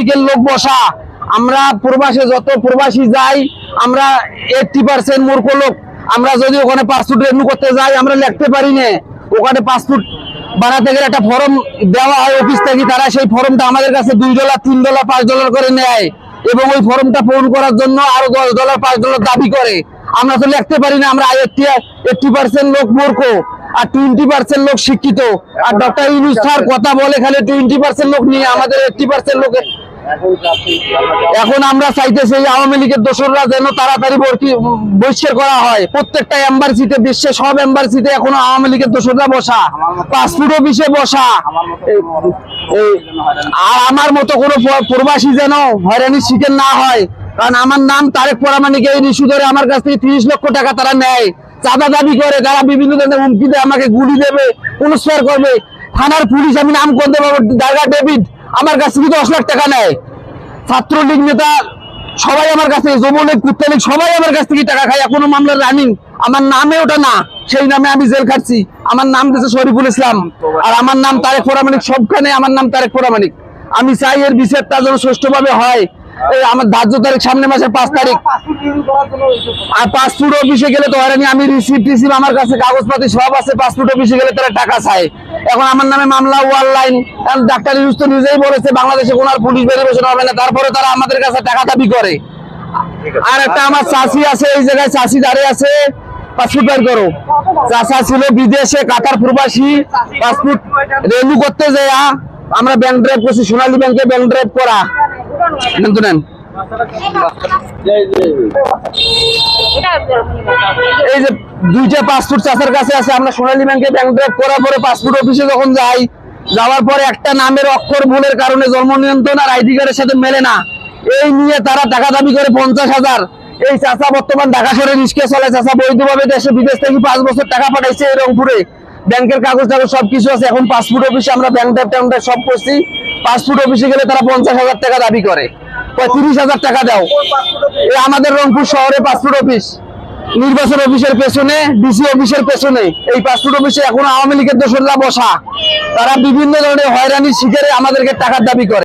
লীগের লোক বসা। আমরা প্রবাসে যত প্রবাসী যাই, আমরা এইটটি পার্সেন্ট মূর্খ লোক। আমরা যদি ওখানে পাসপোর্ট রেনু করতে যাই, আমরা লিখতে পারি না। ওখানে পাসপোর্ট বানাতে গেলে একটা ফর্ম দেওয়া হয় অফিস থেকে, তারা সেই ফর্মটা আমাদের কাছে দুই ডলার, তিন ডলার, পাঁচ ডলার করে নেয়। এবং ওই ফর্মটা পূরণ করার জন্য আরও দশ ডলার, পাঁচ ডলার দাবি করে। আমরা তো লিখতে পারি না, আমরা এইটটি পার্সেন্ট লোক মূর্খ আর টোয়েন্টি পার্সেন্ট লোক শিক্ষিত। আর ডক্টর ইউনুস কথা বলে খালি টোয়েন্টি পার্সেন্ট লোক নিয়ে, আমাদের এইটটি পার্সেন্ট লোকের এখন আমরা চাইতেছি আওয়ামী লীগের দোসররা যেন তাড়াতাড়ি বহিষ্কার করা হয়। প্রত্যেকটা এম্বাসিতে বিশ্বের সব এম্বাসিতে এখন আওয়ামী লীগের দোসররা বসা। পাসপোর্ট অফিসে বসা। আর আমার মতো কোনো প্রবাসী যেন হয়রানির শিকার না হয়। কারণ আমার নাম তারেক পরামানিক, এই ইস্যু ধরে আমার কাছ থেকে তিরিশ লক্ষ টাকা তারা নেয়। চাঁদা দাবি করে, তারা বিভিন্ন ধরনের হুমকি দেয়, আমাকে গুলি দেবে পুনস্কার করবে। থানার পুলিশ আমি নাম করতে পারব দারগা ডেভিড। আমার কাছে কিন্তু দশ লাখ টাকা নেয়? ছাত্রলীগ নেতা সবাই আমার কাছে, যুবলীগ, কুত্তালীগ, সবাই আমার কাছ থেকে টাকা খায়। এখনও মামলার রানিং। আমার নামে ওটা না। সেই নামে আমি জেল খাচ্ছি আমার নাম দিয়েছে শরীফুল ইসলাম। আর আমার নাম তারেক ফোরামানিক সবখানে আমার নাম তারেক ফোরামানিক আমি চাই এর বিচারটা যেন সুষ্ঠুভাবে হয়। এই আমার ধার্য তারিখ সামনে মাসের পাঁচ তারিখ। আর পাসপোর্ট অফিসে গেলে তো হয়রানি, আমি রিসিপ্ট টিসিপ, আমার কাছে কাগজপাতি সব আছে পাসপোর্ট অফিসে গেলে তারা টাকা চায়। এখন আমার নামে মামলা অনলাইন ডাক্তার ইউজ তো নিজেই বলেছে, বাংলাদেশে কোনো আর পুলিশ ভেরিফিকেশন হবে না, তারপরে তারা আমাদের কাছে টাকা দাবি করে। আর একটা আমার চাষি আছে, এই জায়গায় চাষি দাঁড়িয়ে আছে পাসপোর্ট করো। চাষা ছিল বিদেশে, কাতার প্রবাসী পাসপোর্ট রেনু করতে যায়, আমরা ব্যাংক ড্রাইভ করছি, সোনালী ব্যাংকে ব্যাংক ড্রাইভ করা। নেন নেন। এই যে দুইটা পাসপোর্ট চাষার কাছে আছে, আমরা সোনালী ব্যাংকে ব্যাংক ড্রাইভ করার পরে পাসপোর্ট অফিসে যখন যাই, যাওয়ার পরে একটা নামের অক্ষর ভুলের কারণে জন্ম নিয়ন্ত্রণ আর আইডি কার্ডের সাথে মেলে না। এই নিয়ে তারা টাকা দাবি করে পঞ্চাশ হাজার। এই চাষা বর্তমান ঢাকা শহরে রিস্কে চলে। চাষা বৈধভাবে দেশে বিদেশ থেকে পাঁচ বছর টাকা পাঠাইছে এই রংপুরে। ব্যাংকের কাগজ টাগজ সবকিছু আছে। এখন পাসপোর্ট অফিসে আমরা ব্যাংক ড্রাইভ ট্যাঙ্ক সব করছি। পাসপোর্ট অফিসে গেলে তারা পঞ্চাশ হাজার টাকা দাবি করে। তিরিশ হাজার টাকা দাও। আমাদের রংপুর শহরে পাসপোর্ট অফিস নির্বাচন অফিসের পেছনে ডিসি অফিসের পেছনে। এই পাসপোর্ট অফিসে এখন আওয়ামী লীগের দোসররা বসা। তারা বিভিন্ন ধরনের হয়রানির শিকারে আমাদেরকে টাকার দাবি করে।